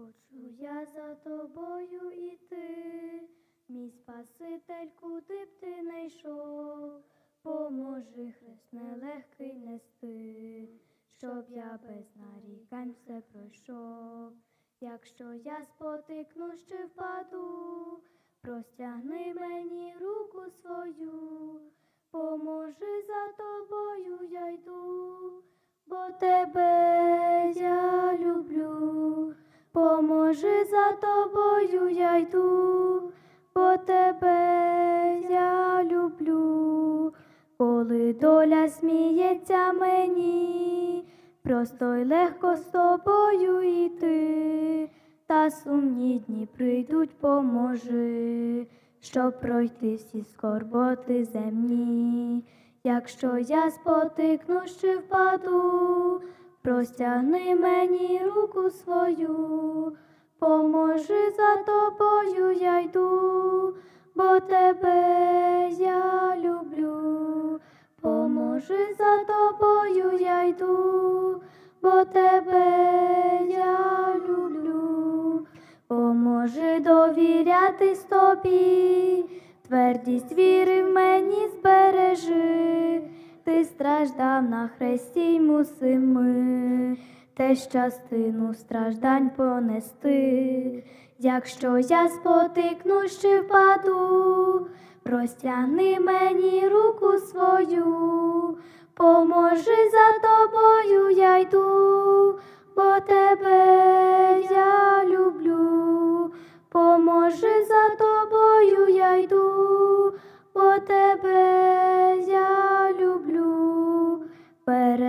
Хочу я за тобою іти, мій Спаситель, куди б ти не йшов, поможи хрест нелегкий нести, щоб я без нарікань все пройшов. Якщо я спотикнусь чи впаду, простягни мені руку свою, поможи за тобою я йду, бо тебе Поможи за тобою я йду, бо тебе я люблю, коли доля сміється мені, просто й легко з тобою йти, та сумні дні прийдуть, поможи, щоб пройти всі скорботи земні. Якщо я спотикнусь чи впаду, простягни мені руку свою, поможи за тобою я йду, бо тебе я люблю, поможи за тобою я йду, бо тебе я люблю, поможи довірятись тобі, твердість віри в мені збережи. Ти страждав на хресті й мусив ми, теж частину страждань понести. Якщо я спотикнусь чи впаду, простягни мені руку свою, поможи за тобою я йду, бо тебе я люблю, поможи за тобою я йду, бо тебе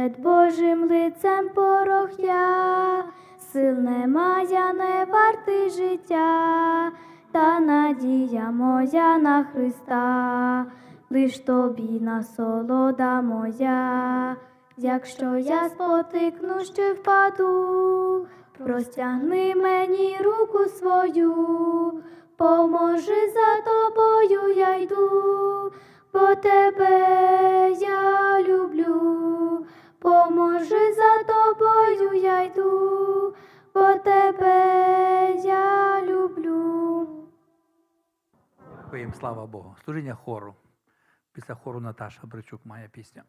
Перед Божим лицем порох я, сил немає, не вартий життя, та надія моя на Христа, лиш тобі насолода моя. Якщо я спотикнусь чи впаду, простягни мені руку свою, поможи за тобою я йду, бо тебе поможи за тобою я йду, бо тебе я люблю. Дякуємо, слава Богу. Служіння хору. Після хору Наташа Бричук має пісня.